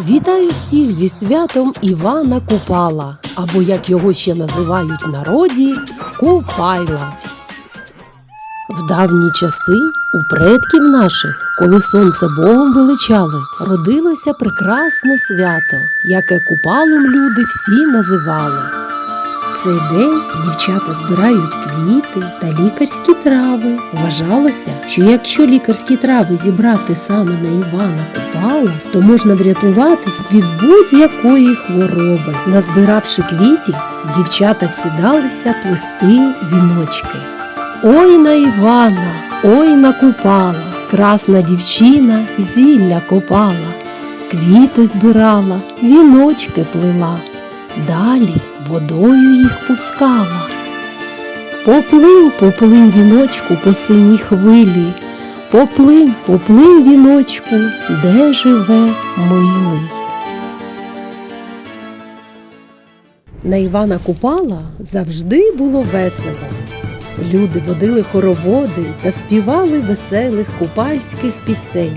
Вітаю всіх зі святом Івана Купала, або як його ще називають народі Купайла. В давні часи у предків наших, коли сонце Богом величали, родилося прекрасне свято, яке купалом люди всі називали. Цей день дівчата збирають квіти та лікарські трави. Вважалося, що якщо лікарські трави зібрати саме на Івана Купала, то можна врятуватись від будь-якої хвороби. Назбиравши квітів, дівчата всідалися плести віночки. Ой на Івана, ой на Купала, красна дівчина зілля копала, квіти збирала, віночки плела. Далі водою їх пускала. Поплинь, поплинь віночку по синій хвилі, поплинь, поплинь віночку, де живе милий. На Івана Купала завжди було весело. Люди водили хороводи та співали веселих купальських пісень.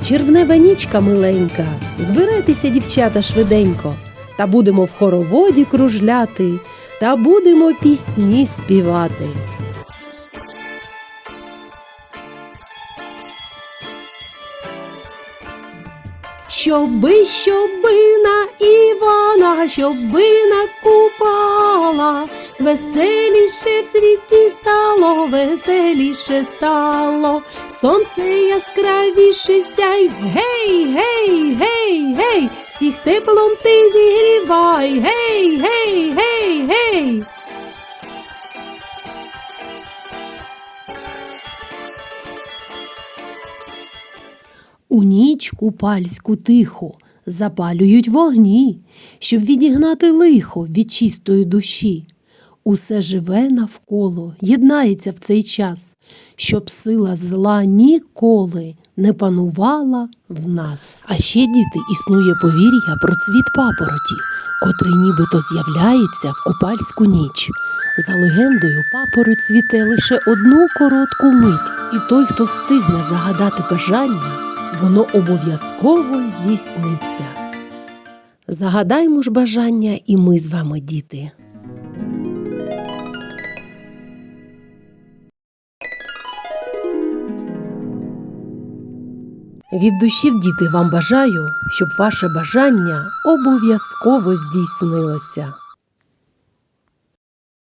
Червнева нічка миленька, збирайтеся, дівчата, швиденько, та будемо в хороводі кружляти, та будемо пісні співати. Щоби, щоби на Івана, щоби на купала, веселіше в світі стало, веселіше стало, сонце яскравіше сяй, гей, гей, гей, гей, всіх теплом ти зігрівай, гей, гей, гей, гей. У ніч купальську тихо запалюють вогні, щоб відігнати лихо від чистої душі. Усе живе навколо, єднається в цей час, щоб сила зла ніколи не панувала в нас. А ще діти існує повір'я про цвіт папороті, котрий нібито з'являється в купальську ніч. За легендою, папороть цвіте лише одну коротку мить, і той, хто встигне загадати бажання, воно обов'язково здійсниться. Загадаймо ж бажання і ми з вами, діти. Від душі, діти, вам бажаю, щоб ваше бажання обов'язково здійснилося.